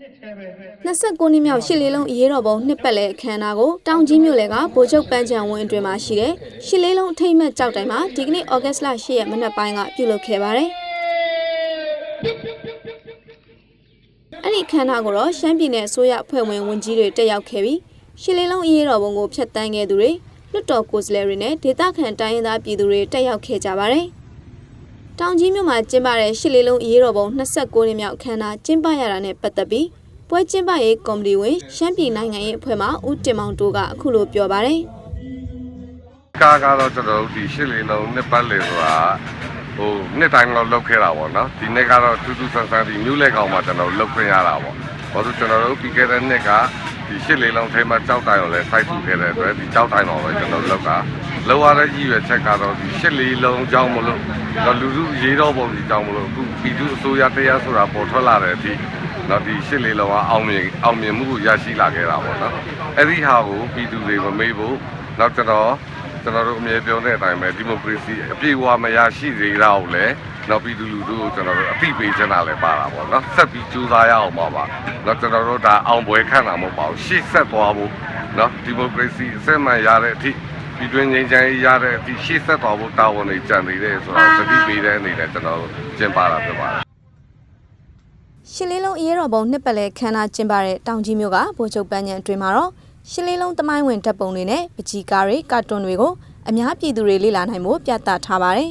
29နှစ်မြောက်ရှစ်လေးလုံးအရေးတော်ပုံနှစ်ပတ်လည်အခမ်းအနားကိုတောင်ကြီးမြို့လယ်ကဗိုလ်ချုပ်ပန်းချံဝင်းအတွင်မှာရှိတဲ့ရှစ်လေးလုံးအထိမ်းအမှတ်ကြောက်တိုင်မှာဒီကနေ့ဩဂတ်စ်လ10ရက်မနက်ပိုင်းကပြုလုပ်ခဲ့ပါတယ်။အဲ့ဒီအခမ်းအနားကိုတော့ရှမ်းပြည်နယ်အစိုးရအဖွဲ့ဝင်ဝန်ကြီးတွေတက်ရောက်ခဲ့ပြီးရှစ်လေးလုံးအရေးတော်ပုံကိုဖျက်ဆီးခဲ့သူတွေလွတ်တော်ကိုယ်စားလှယ်တွေနဲ့ဒေသခံတိုင်းရင်းသားပြည်သူတွေတက်ရောက်ခဲ့ကြပါတယ်။ တောင်ကြီးမြို့မှာကျင်းပတဲ့ရှစ်လေးလုံးအရေးတော်ပုံ29နှစ်မြောက်အခမ်းအနားကျင်းပရတာနဲ့ပတ်သက်ပြီးပွဲကျင်းပရေးကော်မတီဝင်ရှမ်းပြည်နိုင်ငံရေးအဖွဲ့မှဦးတင်မောင်တိုးကအခုလိုပြောပါတယ်။ကားကတော့ကျွန်တော်တို့ဒီရှစ်လေးလုံးနှစ်ပတ်လေဆိုတာဟိုနှစ်တိုင်းတော့လောက်ခဲ့တာပေါ့နော်ဒီနှစ်ကတော့ထူးထူးဆန်းဆန်းဒီမျိုးလက်ကောင်မှာကျွန်တော်လောက်ခွင့်ရတာပေါ့ဘာလို့ကျွန်တော်တို့ပြီးခဲ့တဲ့နှစ်ကဒီရှစ်လေးလုံးထဲမှာကြောက်တိုင်ကိုလည်းစိုက်ထူခဲ့တဲ့အတွက်ဒီကြောက်တိုင်တော်ပဲကျွန်တော်လောက်က လောက်ရတဲ့ကြီးရွယ်ချက်ကတော့ဒီရှစ်လေးလုံးကြောင်းမလို့တော့လူလူရေးတော့ပုံကြီးကြောင်းမလို့အခုပြည်သူအစိုးရတရားဆိုတာပေါ်ထွက်လာတဲ့အထိတော့ဒီရှစ်လေးလုံးကအောင်မြင်အောင်မြင်မှုကိုရရှိလာခဲ့တာပေါ့နော်အဲ့ဒီဟာကိုပြည်သူတွေမမေ့ဘူးနောက်ကျွန်တော်ကျွန်တော်တို့အမြဲပြောတဲ့အတိုင်းပဲဒီမိုကရေစီအပြည့်အဝမရရှိသေးတာကိုလည်းနောက်ပြည်သူလူထုကိုကျွန်တော်တို့အသိပေးချင်တာလည်းပါတာပေါ့နော်ဆက်ပြီးကြိုးစားရအောင်ပါပါနော်ကျွန်တော်တို့ဒါအောင်ပွဲခံတာမဟုတ်ပါဘူးရှေ့ဆက်သွားဖို့နော်ဒီမိုကရေစီအစစ်မှန်ရတဲ့အထိ ပြည်တွင်းငြိမ်းချမ်းရေးရတဲ့အထိရှေ့ဆက်သွားဖို့တာဝန်တွေကြံနေတယ်ဆိုတော့သတိပေးတဲ့အနေနဲ့ကျွန်တော်တို့ကျင်းပတာဖြစ်ပါတယ်ရှစ်လေးလုံးအရေးတော်ပုံနှစ်ပတ်လည်ခမ်းနားကျင်းပတဲ့တောင်ကြီးမြို့ကဗိုလ်ချုပ်ပန်းညံအတွင်မှာတော့ရှစ်လေးလုံးတမိုင်းဝင်ဓာတ်ပုံတွေနဲ့ပကြီကားတွေကာတွန်းတွေကိုအများပြည်သူတွေလေ့လာနိုင်ဖို့ပြသထားပါတယ်